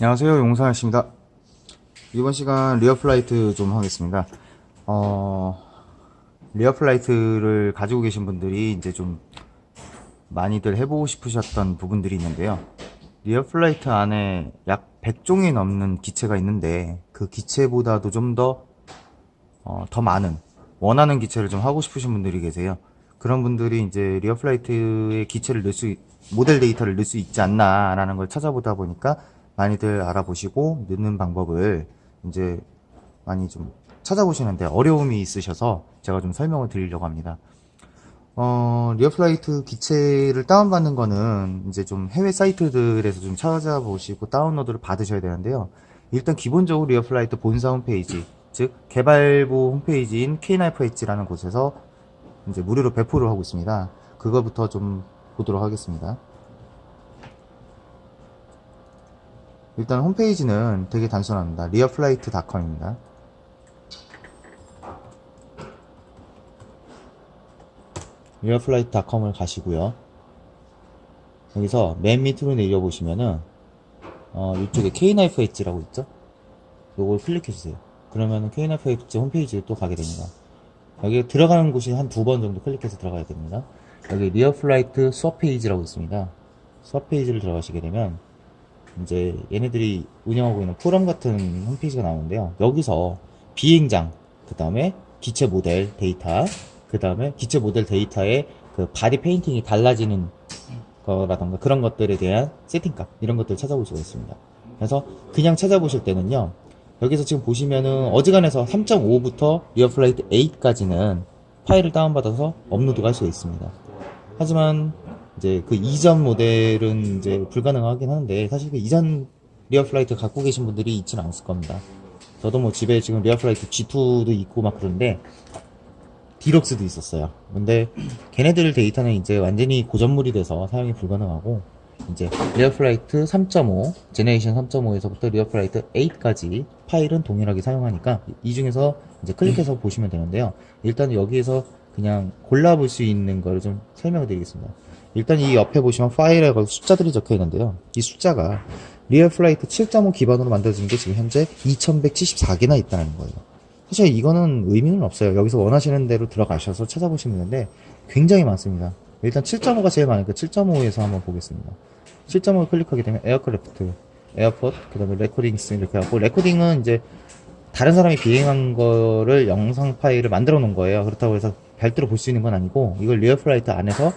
안녕하세요. 용산씨입니다. 이번 시간 리어플라이트 좀 하겠습니다. 어 리어플라이트를 가지고 계신 분들이 이제 좀 많이들 해보고 싶으셨던 부분들이 있는데요. 리어플라이트 안에 약 100종이 넘는 기체가 있는데 그 기체보다도 좀더 어, 더 많은 원하는 기체를 좀 하고 싶으신 분들이 계세요. 그런 분들이 이제 리어플라이트에 기체를 넣을 수, 있- 모델 데이터를 넣을 수 있지 않나라는 걸 찾아보다 보니까 많이들 알아보시고 넣는 방법을 이제 많이 좀 찾아보시는데 어려움이 있으셔서 제가 좀 설명을 드리려고 합니다. 어, 리어플라이트 기체를 다운받는 거는 이제 좀 해외 사이트들에서 좀 찾아보시고 다운로드를 받으셔야 되는데요. 일단 기본적으로 리어플라이트 본사 홈페이지, 즉 개발부 홈페이지인 K9FH라는 곳에서 이제 무료로 배포를 하고 있습니다. 그거부터 좀 보도록 하겠습니다. 일단 홈페이지는 되게 단순합니다. 리어플라이트.com입니다. 리어플라이트.com을 가시고요. 여기서 맨 밑으로 내려보시면은 어, 이쪽에 K9FH라고 있죠? 요걸 클릭해주세요. 그러면은 K9FH 홈페이지에 또 가게 됩니다. 여기 들어가는 곳이 한 두 번 정도 클릭해서 들어가야 됩니다. 여기 리어플라이트 수업 페이지라고 있습니다. 수업 페이지를 들어가시게 되면 이제 얘네들이 운영하고 있는 포럼 같은 홈페이지가 나오는데요. 여기서 비행장, 그 다음에 기체 모델 데이터, 그 다음에 기체 모델 데이터의 그 바디 페인팅이 달라지는 거라던가 그런 것들에 대한 세팅값 이런 것들을 찾아볼 수가 있습니다. 그래서 그냥 찾아보실 때는요. 여기서 지금 보시면은 어지간해서 3.5부터 리어플라이트 8까지는 파일을 다운받아서 업로드가 할 수가 있습니다. 하지만 이제 그 이전 모델은 이제 불가능하긴 하는데 사실 그 이전 리어 플라이트 갖고 계신 분들이 있지는 않을 겁니다. 저도 뭐 집에 지금 리어 플라이트 G2도 있고 막 그런데 디럭스도 있었어요. 근데 걔네들 데이터는 이제 완전히 고전물이 돼서 사용이 불가능하고 이제 리어 플라이트 3.5, 제네레이션 3.5에서부터 리어 플라이트 8까지 파일은 동일하게 사용하니까 이 중에서 이제 클릭해서 보시면 되는데요. 일단 여기에서 그냥 골라볼 수 있는 거를 좀 설명을 드리겠습니다. 일단 이 옆에 보시면 파일에 그 숫자들이 적혀 있는데요. 이 숫자가 리어플라이트 7.5 기반으로 만들어진 게 지금 현재 2174개나 있다는 거예요. 사실 이거는 의미는 없어요. 여기서 원하시는 대로 들어가셔서 찾아보시면 되는데 굉장히 많습니다. 일단 7.5가 제일 많으니까 7.5에서 한번 보겠습니다. 7.5를 클릭하게 되면 에어크래프트, 에어포트, 그 다음에 레코딩스 이렇게 하고 레코딩은 이제 다른 사람이 비행한 거를 영상 파일을 만들어 놓은 거예요. 그렇다고 해서 별도로 볼 수 있는 건 아니고 이걸 리어플라이트 안에서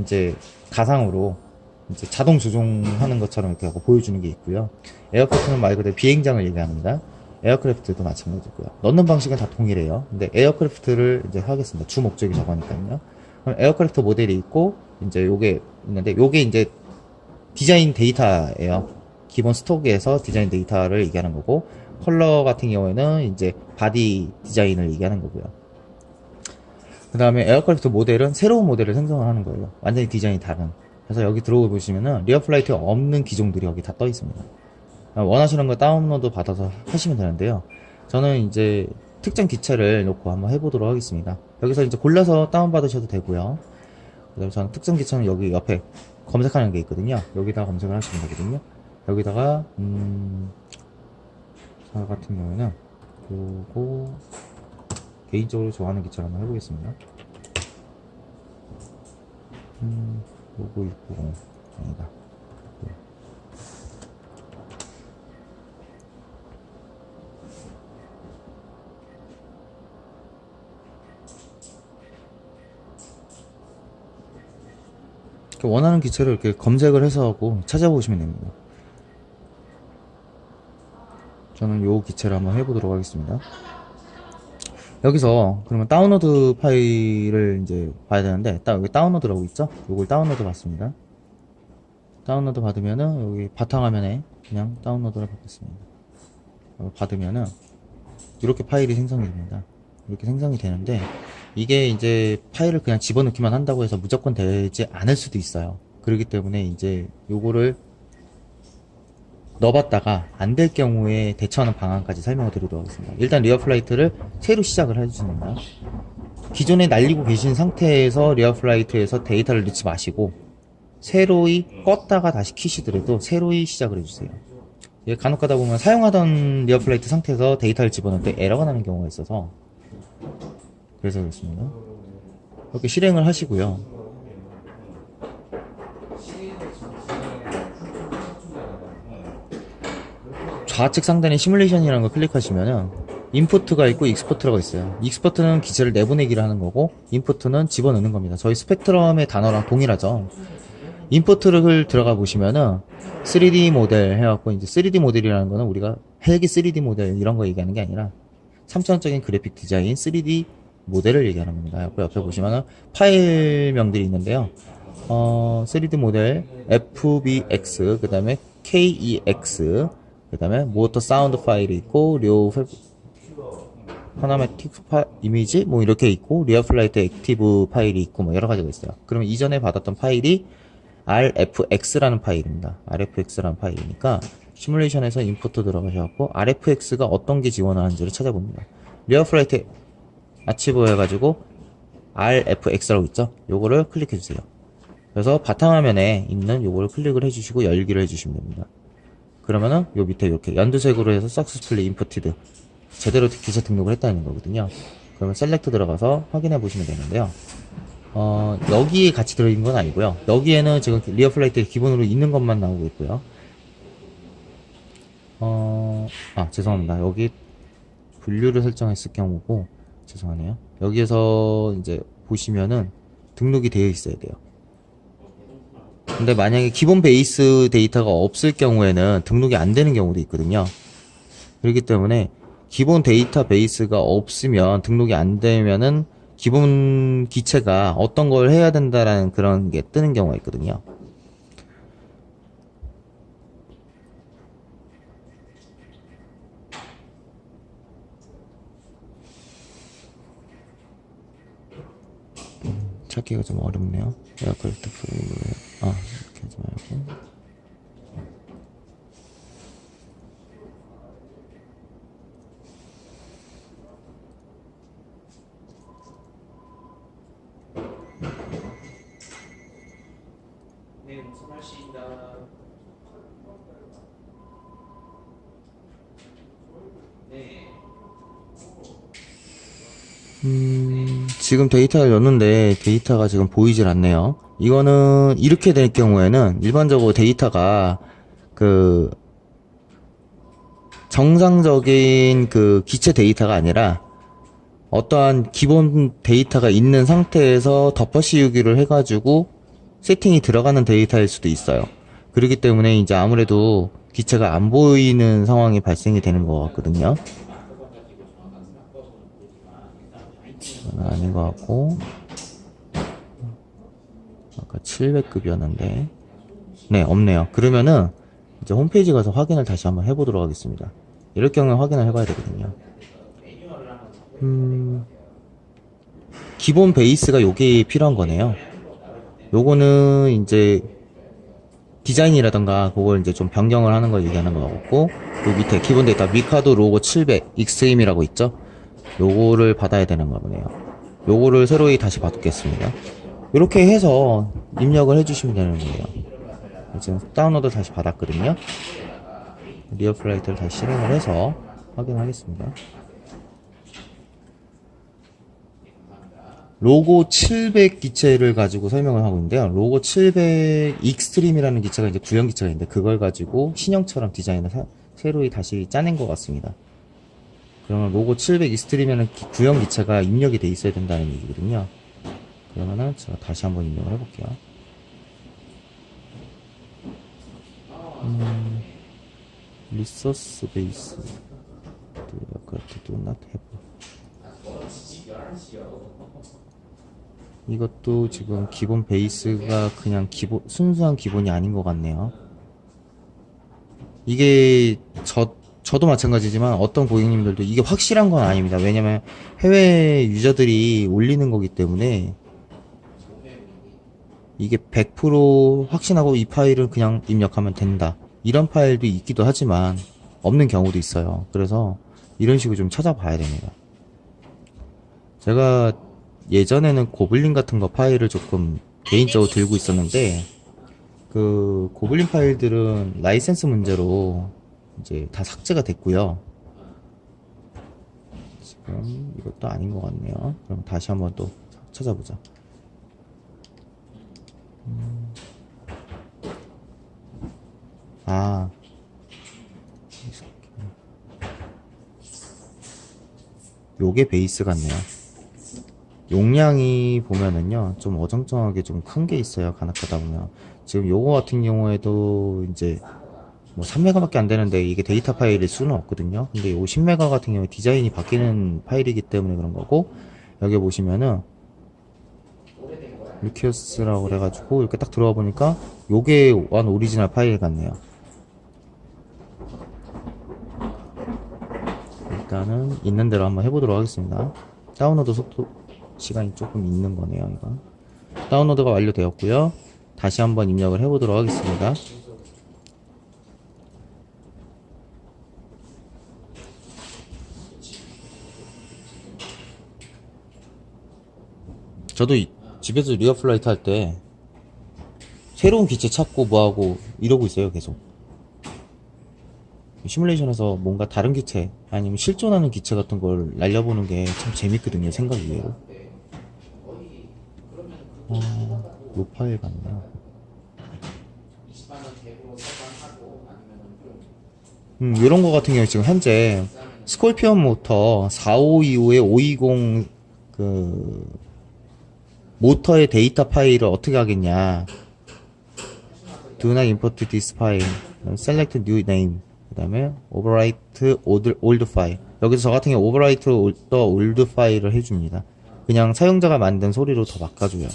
이제 가상으로 이제 자동 조종하는 것처럼 이렇게 하고 보여주는 게 있고요. 에어포트는 말 그대로 비행장을 얘기합니다. 에어크래프트도 마찬가지고요. 넣는 방식은 다 동일해요. 근데 에어크래프트를 이제 하겠습니다. 주 목적이 저거니까요. 그럼 에어크래프트 모델이 있고 이제 요게 있는데 요게 이제 디자인 데이터예요. 기본 스톡에서 디자인 데이터를 얘기하는 거고 컬러 같은 경우에는 이제 바디 디자인을 얘기하는 거고요. 그 다음에 에어크래프트 모델은 새로운 모델을 생성을 하는 거예요. 완전히 디자인이 다른. 그래서 여기 들어오고 보시면은 리어플라이트에 없는 기종들이 여기 다 떠 있습니다. 원하시는 거 다운로드 받아서 하시면 되는데요. 저는 이제 특정 기체를 놓고 한번 해보도록 하겠습니다. 여기서 이제 골라서 다운받으셔도 되고요. 그 다음에 저는 특정 기체는 여기 옆에 검색하는 게 있거든요. 여기다가 검색을 하시면 되거든요. 여기다가, 음, 저 같은 경우에는 요거 개인적으로 좋아하는 기체를 한번 해보겠습니다. 음, 요거 있고, 아니다. 네. 원하는 기체를 이렇게 검색을 해서 하고 찾아보시면 됩니다. 저는 요 기체를 한번 해보도록 하겠습니다. 여기서 그러면 다운로드 파일을 이제 봐야 되는데 딱 여기 다운로드라고 있죠? 요걸 다운로드 받습니다. 다운로드 받으면은 여기 바탕화면에 그냥 다운로드를 받겠습니다. 이걸 받으면은 이렇게 파일이 생성이 됩니다. 이렇게 생성이 되는데 이게 이제 파일을 그냥 집어넣기만 한다고 해서 무조건 되지 않을 수도 있어요. 그렇기 때문에 이제 요거를 넣어봤다가 안 될 경우에 대처하는 방안까지 설명을 드리도록 하겠습니다. 일단 리어 플라이트를 새로 시작을 해주십니다. 기존에 날리고 계신 상태에서 리어 플라이트에서 데이터를 넣지 마시고 새로이 껐다가 다시 키시더라도 새로이 시작을 해주세요. 예, 간혹 가다 보면 사용하던 리어 플레이트 상태에서 데이터를 집어넣을 때 에러가 나는 경우가 있어서 그래서 그렇습니다. 이렇게 실행을 하시고요. 좌측 상단에 시뮬레이션이라는 걸 클릭하시면은 인포트가 있고 익스포트가 있어요. 익스포트는 기체를 내보내기를 하는 거고 인포트는 집어넣는 겁니다. 저희 스펙트럼의 단어랑 동일하죠. 인포트를 들어가 보시면은 3D 모델 해갖고 이제 3D 모델이라는 거는 우리가 헬기 3D 모델 이런 거 얘기하는 게 아니라 3차원적인 그래픽 디자인 3D 모델을 얘기하는 겁니다. 옆에, 옆에 보시면은 파일명들이 있는데요. 어, 3D 모델 FBX, 그 다음에 KEX, 그 다음에 모터 사운드 파일이 있고, 료 파나메틱 파, 이미지 뭐 이렇게 있고 리어 플라이트 액티브 파일이 있고 뭐 여러 가지가 있어요. 그러면 이전에 받았던 파일이 RFX라는 파일입니다. RFX라는 파일이니까 시뮬레이션에서 임포트 들어가셔갖고 RFX가 어떤 게 지원하는지를 찾아봅니다. 리어 플라이트 아치브 해가지고 RFX라고 있죠? 요거를 클릭해주세요. 그래서 바탕화면에 있는 요거를 클릭을 해주시고 열기를 해주시면 됩니다. 그러면은 요 밑에 이렇게 연두색으로 해서 successfully imported 제대로 기체 등록을 했다는 거거든요. 그러면 셀렉트 들어가서 확인해 보시면 되는데요. 어, 여기에 같이 들어있는 건 아니고요. 여기에는 지금 리어 플라이트 기본으로 있는 것만 나오고 있고요. 어, 아, 죄송합니다. 여기 분류를 설정했을 경우고, 죄송하네요. 여기에서 이제 보시면은 등록이 되어 있어야 돼요. 근데 만약에 기본 베이스 데이터가 없을 경우에는 등록이 안 되는 경우도 있거든요. 그렇기 때문에 기본 데이터 베이스가 없으면 등록이 안 되면은 기본 기체가 어떤 걸 해야 된다라는 그런 게 뜨는 경우가 있거든요. 음, 찾기가 좀 어렵네요. 에어크래프트 프레임을 아 이렇게 하지 말고 네. 네. 음, 지금 데이터를 넣는데 데이터가 지금 보이질 않네요. 이거는 이렇게 될 경우에는 일반적으로 데이터가 그 정상적인 그 기체 데이터가 아니라 어떠한 기본 데이터가 있는 상태에서 덮어 씌우기를 해가지고 세팅이 들어가는 데이터일 수도 있어요. 그렇기 때문에 이제 아무래도 기체가 안 보이는 상황이 발생이 되는 것 같거든요. 아닌 것 같고 아까 700급이었는데. 네 없네요. 그러면은 이제 홈페이지 가서 확인을 다시 한번 해보도록 하겠습니다. 이럴 경우에 확인을 해봐야 되거든요. 음 기본 베이스가 요게 필요한 거네요. 요거는 이제 디자인이라던가 그걸 이제 좀 변경을 하는 걸 얘기하는 거 같고 그 밑에 기본 데이터 미카도 로고 700 익스트림이라고 있죠? 요거를 받아야 되는 가 보네요. 요거를 새로이 다시 받겠습니다. 이렇게 해서 입력을 해주시면 되는 거예요. 지금 다운로드 다시 받았거든요. 리어 플라이트를 다시 실행을 해서 확인하겠습니다. 로고 700 기체를 가지고 설명을 하고 있는데요. 로고 700 익스트림이라는 기체가 이제 구형 기체가 있는데 그걸 가지고 신형처럼 디자인을 사- 새로이 다시 짜낸 것 같습니다. 그러면 로고 700 익스트림에는 기- 구형 기체가 입력이 돼 있어야 된다는 얘기거든요. 그러면은 제가 다시 한번 입력을 해볼게요. 음, 리소스 베이스 아까 do not 이것도 지금 기본 베이스가 그냥 기본 순수한 기본이 아닌 것 같네요. 이게 저 저도 마찬가지지만 어떤 고객님들도 이게 확실한 건 아닙니다. 왜냐면 해외 유저들이 올리는 거기 때문에 이게 100% 확신하고 이 파일을 그냥 입력하면 된다. 이런 파일도 있기도 하지만 없는 경우도 있어요. 그래서 이런 식으로 좀 찾아봐야 됩니다. 제가 예전에는 고블린 같은 거 파일을 조금 개인적으로 들고 있었는데 그 고블린 파일들은 라이센스 문제로 이제 다 삭제가 됐고요. 지금 이것도 아닌 것 같네요. 그럼 다시 한번 또 찾아보자. 음. 아. 요게 베이스 같네요. 용량이 보면은요, 좀 어정쩡하게 좀 큰 게 있어요, 간악하다 보면. 지금 요거 같은 경우에도 이제 뭐 3메가밖에 안 되는데 이게 데이터 파일일 수는 없거든요. 근데 요 10메가 같은 경우에 디자인이 바뀌는 파일이기 때문에 그런 거고, 여기 보시면은, 루키어스라고 그래가지고 이렇게 딱 들어가 보니까 요게 완 오리지널 파일 같네요. 일단은 있는 대로 한번 해보도록 하겠습니다. 다운로드 속도 시간이 조금 있는 거네요, 이거. 다운로드가 완료되었고요. 다시 한번 입력을 해보도록 하겠습니다. 저도 이- 집에서 리어 플라이트 할 때 새로운 기체 찾고 뭐하고 이러고 있어요, 계속. 시뮬레이션에서 뭔가 다른 기체 아니면 실존하는 기체 같은 걸 날려보는 게 참 재밌거든요 생각 이외로 어, 요 파일 같네요 음, 요런 거 같은 경우 지금 현재 스콜피언 모터 4525에 520 그 모터의 데이터 파일을 어떻게 하겠냐 Do not import this file. Select new name. 그 다음에 overwrite old, old file. 여기서 저 같은 경우 overwrite the old file을 해줍니다. 그냥 사용자가 만든 소리로 더 바꿔줘요.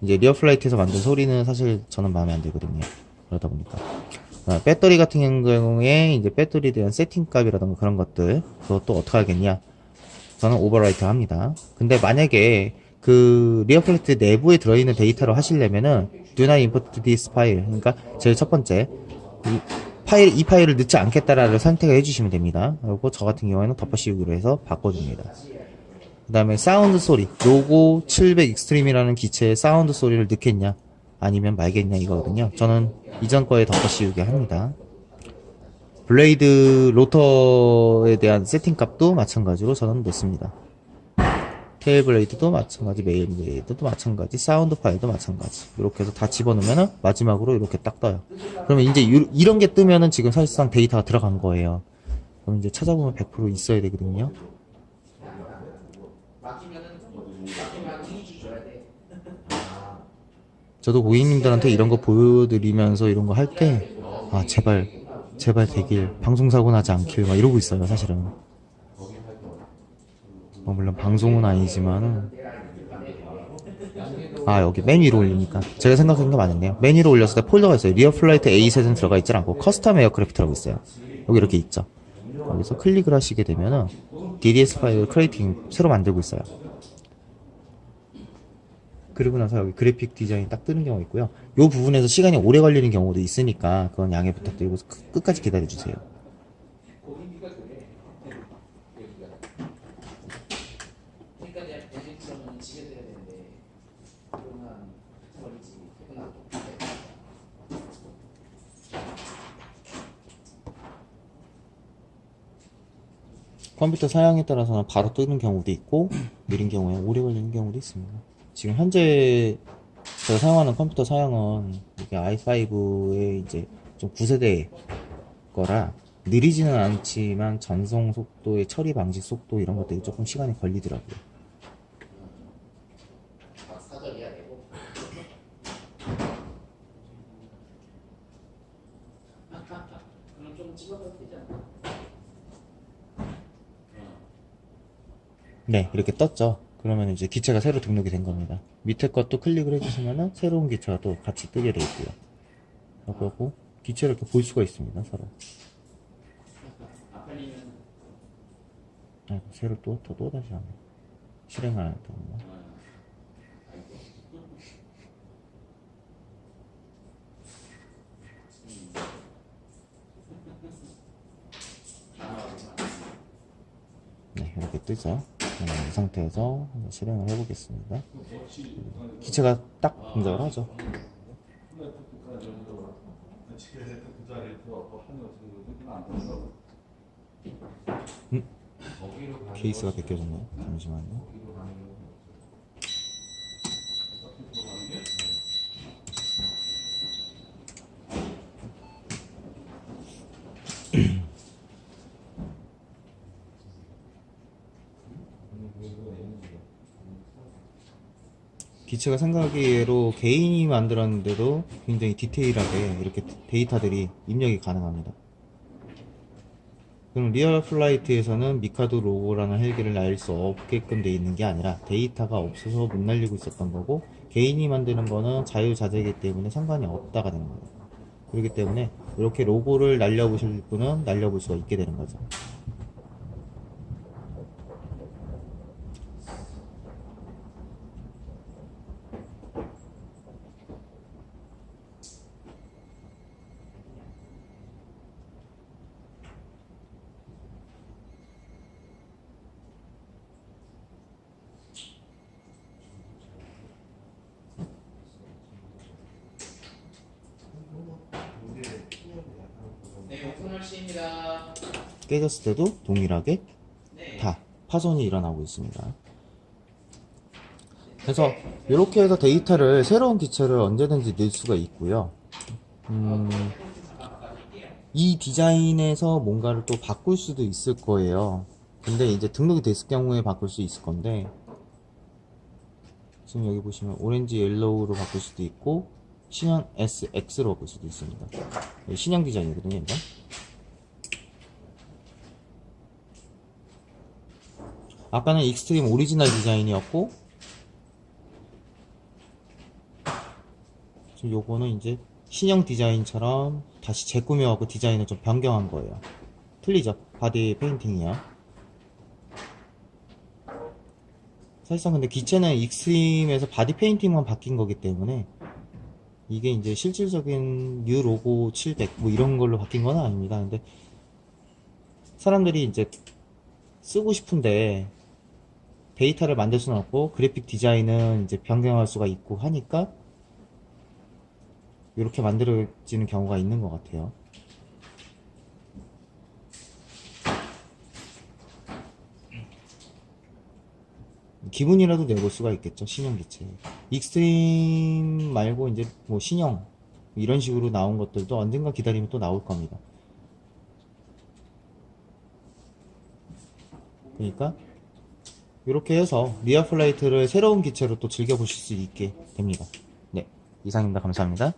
이제 리어플라이트에서 만든 소리는 사실 저는 마음에 안 들거든요. 그러다 보니까. 아, 배터리 같은 경우에 이제 배터리에 대한 세팅 값이라던가 그런 것들 그것도 어떻게 하겠냐. 저는 오버라이트 합니다. 근데 만약에 그 리어플렉트 내부에 들어있는 데이터를 하시려면은 do not import this file 그러니까 제일 첫 번째 이 파일 이 파일을 넣지 않겠다라를 선택을 해주시면 됩니다. 그리고 저 같은 경우에는 덮어 씌우기로 해서 바꿔줍니다. 그 다음에 사운드 소리 요거 700 익스트림이라는 기체의 사운드 소리를 넣겠냐 아니면 말겠냐 이거거든요. 저는 이전 거에 덮어 씌우기 합니다. 블레이드 로터에 대한 세팅 값도 마찬가지로 저는 넣습니다. 테일 블레이드도 마찬가지, 메인 블레이드도 마찬가지, 사운드 파일도 마찬가지. 이렇게 해서 다 집어넣으면은 마지막으로 이렇게 딱 떠요. 그러면 이제 유- 이런 게 뜨면은 지금 사실상 데이터가 들어간 거예요. 그럼 이제 찾아보면 100% 있어야 되거든요. 저도 고객님들한테 이런 거 보여드리면서 이런 거 할 때, 아, 제발, 제발 되길, 방송사고 나지 않길, 막 이러고 있어요, 사실은. 뭐 물론 방송은 아니지만은 아 여기 맨 위로 올리니까. 제가 생각한 게 맞았네요. 맨 위로 올렸을 때 폴더가 있어요. 리어 플라이트 A 셋은 들어가 있지 않고 커스텀 에어크래프트라고 있어요. 여기 이렇게 있죠. 여기서 클릭을 하시게 되면은 DDS 파일 크레이팅 새로 만들고 있어요. 그리고 나서 여기 그래픽 디자인 딱 뜨는 경우가 있고요. 요 부분에서 시간이 오래 걸리는 경우도 있으니까 그건 양해 부탁드리고 끝- 끝까지 기다려 주세요 그러니까 이제 대신처럼 집에 돼야 되는데 그러면 버리지 퇴근하고 컴퓨터 사양에 따라서는 바로 뜨는 경우도 있고 느린 경우에 오래 걸리는 경우도 있습니다. 지금 현재 제가 사용하는 컴퓨터 사양은 이게 i5의 이제 좀 9세대 거라 느리지는 않지만 전송 속도의 처리 방식 속도 이런 것들이 조금 시간이 걸리더라고요. 사절이야 되고 그럼 좀 찍어도 되지 않나? 네, 이렇게 떴죠. 그러면 이제 기체가 새로 등록이 된 겁니다. 밑에 것도 클릭을 해주시면은 새로운 기체가 또 같이 뜨게 돼 있고요. 그리고 기체를 이렇게 볼 수가 있습니다, 서로. 아, 새로 또, 또, 또 다시 하네. 실행을 안 했다고. 네, 이렇게 뜨죠. 그러면 이 상태에서 실행을 해보겠습니다. 기체가 딱 동작을 하죠. 음? 케이스가 벗겨졌네요. 잠시만요. 기체가 생각하기로 개인이 만들었는데도 굉장히 디테일하게 이렇게 데이터들이 입력이 가능합니다. 그럼 리얼 플라이트에서는 미카도 로고라는 헬기를 날수 없게끔 돼 있는 게 아니라 데이터가 없어서 못 날리고 있었던 거고 개인이 만드는 거는 자유자재이기 때문에 상관이 없다가 되는 거예요. 그렇기 때문에 이렇게 로고를 날려보실 분은 날려볼 수가 있게 되는 거죠. 깨졌을 때도 동일하게 네. 다 파손이 일어나고 있습니다. 그래서 이렇게 해서 데이터를 새로운 기체를 언제든지 넣을 수가 있고요. 음, 이 디자인에서 뭔가를 또 바꿀 수도 있을 거예요. 근데 이제 등록이 됐을 경우에 바꿀 수 있을 건데 지금 여기 보시면 오렌지 옐로우로 바꿀 수도 있고 신형 SX로 바꿀 수도 있습니다. 이게 신형 디자인이거든요, 이건. 아까는 익스트림 오리지널 디자인이었고 지금 요거는 이제 신형 디자인처럼 다시 재꾸며갖고 디자인을 좀 변경한 거예요. 틀리죠? 바디 페인팅이요. 사실상 근데 기체는 익스트림에서 바디 페인팅만 바뀐 거기 때문에 이게 이제 실질적인 뉴 로고 700 뭐 이런 걸로 바뀐 건 아닙니다. 근데 사람들이 이제 쓰고 싶은데 데이터를 만들 수는 없고 그래픽 디자인은 이제 변경할 수가 있고 하니까 이렇게 만들어지는 경우가 있는 것 같아요. 기분이라도 내볼 수가 있겠죠 신형 기체. 익스트림 말고 이제 뭐 신형 이런 식으로 나온 것들도 언젠가 기다리면 또 나올 겁니다. 그러니까 이렇게 해서 리아 플라이트를 새로운 기체로 또 즐겨보실 수 있게 됩니다. 네, 이상입니다. 감사합니다.